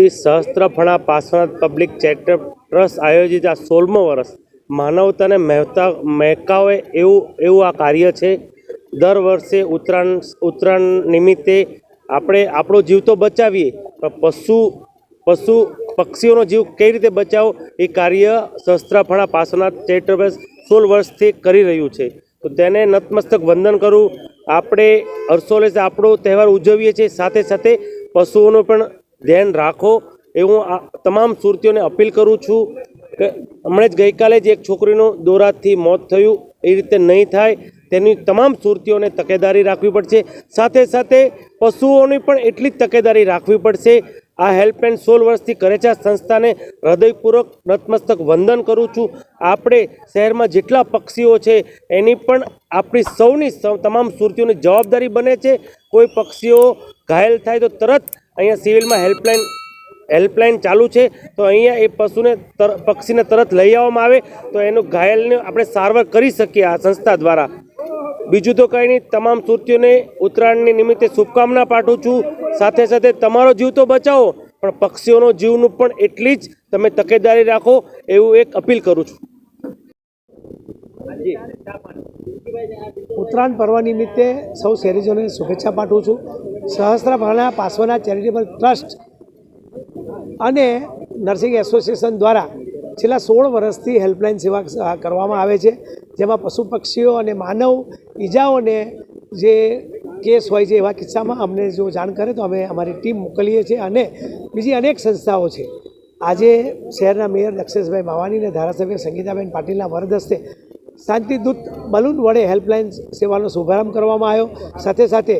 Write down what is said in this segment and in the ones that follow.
Shri Sahastrafala Parshwanath public charitable trust આયોજિત આ સોળમો વર્ષ. માનવતાને મહેતા, મહેકાવે એવું એવું આ કાર્ય છે. દર વર્ષે ઉત્તરાયણ ઉત્તરાયણ નિમિત્તે આપણે આપણો જીવ તો બચાવીએ, પણ પશુ પશુ, પક્ષીઓનો જીવ કઈ રીતે બચાવો એ કાર્ય શસ્ત્રફણા પાર્શ્વનાથ ચેરિટેબલ સોળ વર્ષથી કરી રહ્યું છે. તો તેને નતમસ્તક વંદન કરું. આપણે હર્ષોલ્લેસ આપણો તહેવાર ઉજવીએ છીએ. સાથે સાથે પશુઓનો પણ ધ્યાન રાખો. એવું આ તમામ સુરતીઓને અપીલ કરું છું કે હમણાં જ ગઈકાલે જ એક છોકરીનું દોરાથી મોત થયું. એ રીતે નહીં થાય. તેની તમામ સુરતીઓને તકેદારી રાખવી પડશે. સાથે સાથે પશુઓની પણ એટલી જ તકેદારી રાખવી પડશે. આ હેલ્પલાઇન સોળ વર્ષથી કરે છે આ સંસ્થાને હૃદયપૂર્વક નતમસ્તક વંદન કરું છું. આપણે શહેરમાં જેટલા પક્ષીઓ છે, એની પણ આપણી સૌની તમામ સુરતીઓની જવાબદારી બને છે. કોઈ પક્ષીઓ ઘાયલ થાય તો તરત અહીંયા સિવિલમાં હેલ્પલાઇન હેલ્પલાઇન ચાલુ છે. તો અહીંયા એ પશુને તર, પક્ષીને તરત લઈ આવવામાં આવે. તો એનું ઘાયલને આપણે સારવાર કરી શકીએ આ સંસ્થા દ્વારા. બીજું તો કંઈ નહીં, તમામ સુરતીઓને ઉત્તરાયણની નિમિત્તે શુભકામના પાઠવું છું. સાથે સાથે તમારો જીવ તો બચાવો, પણ પક્ષીઓનો જીવનું પણ એટલી જ તમે તકેદારી રાખો, એવું એક અપીલ કરું છું. ઉત્તરાયણ પર્વ નિમિત્તે સૌ શહેરીજનોને શુભેચ્છા પાઠવું છું. સહસ્ત્રભાણા પાસવાના ચેરિટેબલ ટ્રસ્ટ અને નર્સિંગ એસોસિએશન દ્વારા છેલ્લા સોળ વર્ષથી હેલ્પલાઇન સેવા કરવામાં આવે છે. જેમાં પશુ પક્ષીઓ અને માનવ ઈજાઓને જે કેસ હોય છે એવા કિસ્સામાં અમને જો જાણ કરે તો અમે અમારી ટીમ મોકલીએ છીએ અને બીજી અનેક સંસ્થાઓ છે. આજે શહેરના મેયર દક્ષેશભાઈ માવાની અને ધારાસભ્ય સંગીતાબેન પાટીલના વરદ હસ્તે શાંતિદૂત બલૂન વડે હેલ્પલાઇન સેવાનો શુભારંભ કરવામાં આવ્યો. સાથે સાથે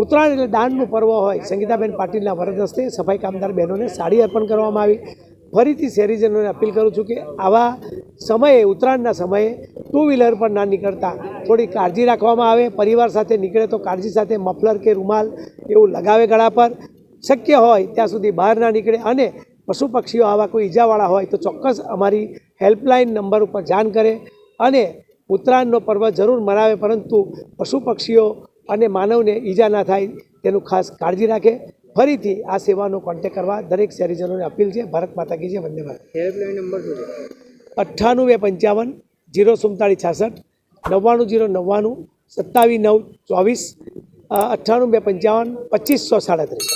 ઉત્તરાયણ એટલે દાનનું પર્વ હોય, સંગીતાબેન પાટીલના વરદ હસ્તે સફાઈ કામદાર બહેનોને સાડી અર્પણ કરવામાં આવી. ફરીથી શહેરીજનોને અપીલ કરું છું કે આવા સમયે, ઉત્તરાયણના સમયે ટુ વ્હીલર પર ના નીકળતા થોડી કાળજી રાખવામાં આવે. પરિવાર સાથે નીકળે તો કાળજી સાથે મફલર કે રૂમાલ એવું લગાવે ગળા પર. શક્ય હોય ત્યાં સુધી બહાર ના નીકળે અને પશુ પક્ષીઓ આવા કોઈ ઈજાવાળા હોય તો ચોક્કસ અમારી હેલ્પલાઇન નંબર ઉપર જાણ કરે. અને ઉત્તરાયણનો પર્વ જરૂર મનાવે, પરંતુ પશુ પક્ષીઓ અને માનવને ઈજા ના થાય તેનું ખાસ કાળજી રાખે. ફરીથી આ સેવાનો કોન્ટેક કરવા દરેક શહેરીજનોને અપીલ છે. ભારત માતા કી જય. વંદે ભારત. હેલ્પલાઇન નંબર શું છે અઠ્ઠાણું બે પંચાવન, જીરો સુડતાળીસ છાસઠ, નવ્વાણું જીરો નવ્વાણું, સત્તાવીસ નવ ચોવીસ અઠ્ઠાણું બે પંચાવન, પચીસો સાડત્રીસ.